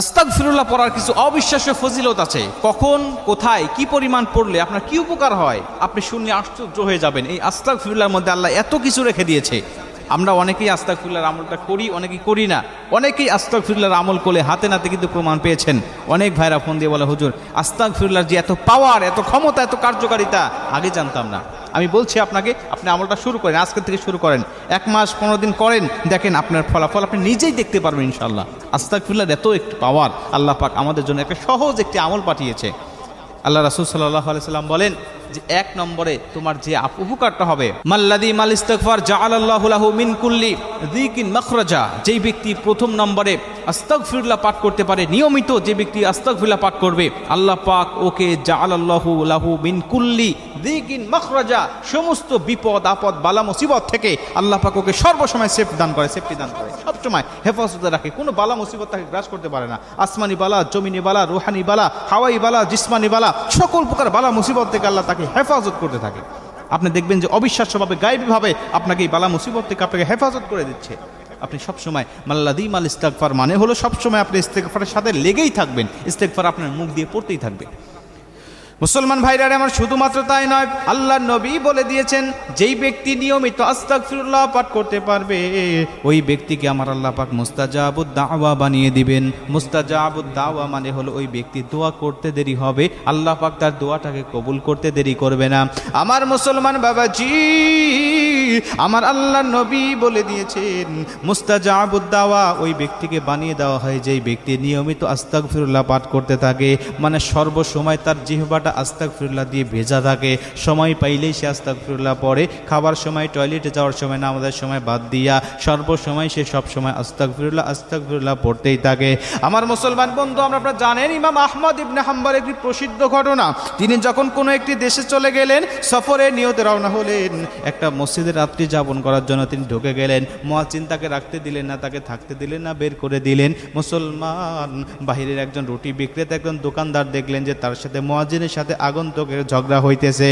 আস্তাক ফিরুল্লাহ পড়ার কিছু অবিশ্বাস্য ফজিলত আছে। কখন, কোথায়, কি পরিমাণ পড়লে আপনার কি উপকার হয়? আপনি শুনলে আশ্চর্য হয়ে যাবেন, এই আস্তাক ফিরুল্লাহর মধ্যে আল্লাহ এত কিছু রেখে দিয়েছে। আমরা অনেকেই আস্তাক ফিরুল্লাহর আমলটা করি, অনেকেই করি না। অনেকেই আস্তাক ফিরুল্লাহর আমল করলে হাতে নাতে কিন্তু প্রমাণ পেয়েছেন। অনেক ভাইরা ফোন দিয়ে বলে, হুজুর আস্তাক ফিরুল্লাহর যে এত পাওয়ার এত ক্ষমতা, এত কার্যকারিতা, আগে জানতাম না। আমি বলছি আপনাকে, আপনি আমলটা শুরু করেন, আজকের থেকে শুরু করেন। এক মাস পনেরো দিন করেন, দেখেন আপনার ফলাফল, আপনি নিজেই দেখতে পারবেন ইনশাল্লাহ আস্তাকফিল্লার এত একটি পাওয়ার। আল্লাহ পাক আমাদের জন্য একটা সহজ একটি আমল পাঠিয়েছে। আল্লাহ রাসুল সাল্লাহ আলাইসাল্লাম বলেন যে এক নম্বরে তোমার যে উপকারটা হবে। মাল্লাদি মাল ইস্তাগফার জাআলাল্লাহু মিন কুল্লি যিকিন মাখরাজা। যেই ব্যক্তি প্রথম নম্বরে আস্তাগফিরুল্লাহ পাঠ করতে পারে, নিয়মিত যে ব্যক্তি আস্তাগফিরুল্লাহ পাঠ করবে, আল্লাহ পাক ওকে জাআলাল্লাহু লাহু মিন কুল্লি যিকিন মাখরাজা সমস্ত বিপদ, আপদ, বালা, মুসিবত থেকে আল্লাহ পাক ওকে সর্বসময় সেফ দান করে, সেফটি দান করে। সবসময় হেফাজতে রাখে। কোনো বালা, মুসিবত তাকে গ্রাস করতে পারে না। আসমানি বালা, জমিনি বালা, রুহানি বালা, হাওয়াই বালা, জিসমানি বালা, সকল প্রকার বালা, মুসিবত থেকে আল্লাহ হেফাজত করতে থাকে। আপনি দেখবেন যে অবিশ্বাস্যভাবে, গায়েবীভাবে আপনাকে এই বালা মুসিবত থেকে আপনাকে হেফাজত করে দিচ্ছে। আপনি সবসময় মাল্লাদিম আল ইস্তেকফার মানে হলো সবসময় আপনি ইস্তেকফারের সাথে লেগেই থাকবেন। ইস্তেকফার আপনার মুখ দিয়ে পড়তেই থাকবে। মুসলমান ভাইরারে আমার শুধুমাত্র তাই নয় আল্লাহ নবী বলে দিয়েছেন, যেই ব্যক্তি নিয়মিত আস্তাগফিরুল্লাহ পাঠ করতে পারবে, ওই ব্যক্তিকে আমার আল্লাহ পাক মুস্তাজাবুদ দাওয়া বানিয়ে দিবেন। মুস্তাজাবুদ দাওয়া মানে হলো ওই ব্যক্তি দোয়া করতে দেরি হবে, আল্লাহ পাক তার দোয়াটাকে কবুল করতে দেরি করবে না। আমার মুসলমান বাবাজি, আমার আল্লাহ নবী বলে দিয়েছেন, মুস্তাজাবুদ দাওয়া ওই ব্যক্তিকে বানিয়ে দেওয়া হয় যেই ব্যক্তি নিয়মিত আস্তাগফিরুল্লাহ পাঠ করতে থাকে। মানে সর্বসময় তার জিহবাটা আস্তাক ফিরুল্লাহ দিয়ে ভেজা থাকে। সময় পাইলেই সে আস্তাক ফিরুল্লাহ পড়ে। খাবার সময় টয়লেটে যাওয়ার সময়, নামাজের সময় বাদ দিয়া সর্বসময় সে সব সময় আস্তাক ফিরুল্লাহ আস্তাক ফিরুল্লাহ পড়তেই থাকে। আমার মুসলমান বন্ধু, আমরা জানেন, ইমাম আহমদ ইবনে হাম্বার একটি প্রসিদ্ধ ঘটনা। তিনি যখন কোনো একটি দেশে চলে গেলেন, সফরে নিয়তে রওনা হলেন। একটা মসজিদে রাত্রি যাপন করার জন্য তিনি ঢুকে গেলেন। মহাচিন তাকে রাখতে দিলেন না, তাকে থাকতে দিলেন না, বের করে দিলেন। মুসলমান বাহিরের একজন রুটি বিক্রেতা, একজন দোকানদার দেখলেন যে তার সাথে মহাজিনের সাথে আগন্তুকের ঝগড়া হইতেছে।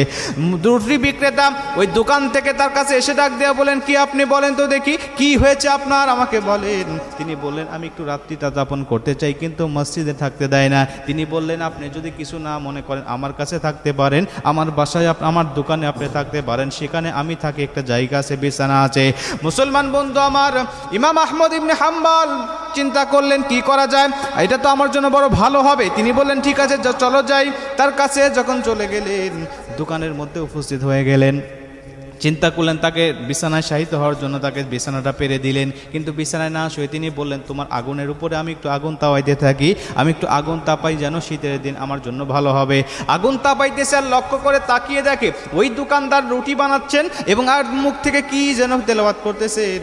রুটি বিক্রেতা ওই দোকান থেকে তার কাছে এসে ডাক দেওয়া বলেন, কি আপনি বলেন তো দেখি, কি হয়েছে আপনার? আমাকে বলেন, তিনি বললেন, আমি একটু রাত্রিটা যাপন করতে চাই, কিন্তু মসজিদে থাকতে দেয় না। তিনি বললেন, আপনি যদি কিছু না মনে করেন, আমার কাছে থাকতে পারেন, আমার বাসায় আমার দোকানে আপনি থাকতে পারেন, সেখানে আমি থাকি, একটা জায়গা আছে, বিছানা আছে। মুসলমান বন্ধু আমার, ইমাম আহমদ ইবনে হাম্বাল চিন্তা করলেন, কি করা যায়? এটা তো আমার জন্য বড় ভালো হবে। তিনি বললেন, ঠিক আছে চলো যাই। তার কাছে যখন চলে গেলেন, দোকানের মধ্যে উপস্থিত হয়ে গেলেন। চিন্তা করলেন, তাকে বিছানায় শাহিত হওয়ার জন্য তাকে বিছানাটা পেরে দিলেন। কিন্তু বিছানায় না শুয়ে তিনি বললেন, তোমার আগুনের উপরে আমি একটু আগুন তাপাইতে থাকি। আমি একটু আগুন তাপাই যেন শীতের দিন আমার জন্য ভালো হবে। আগুন তাপাইতেছে আর লক্ষ্য করে তাকিয়ে দেখে, ওই দোকানদার রুটি বানাচ্ছেন এবং আর মুখ থেকে কি যেন তেলাওয়াত করতেছেন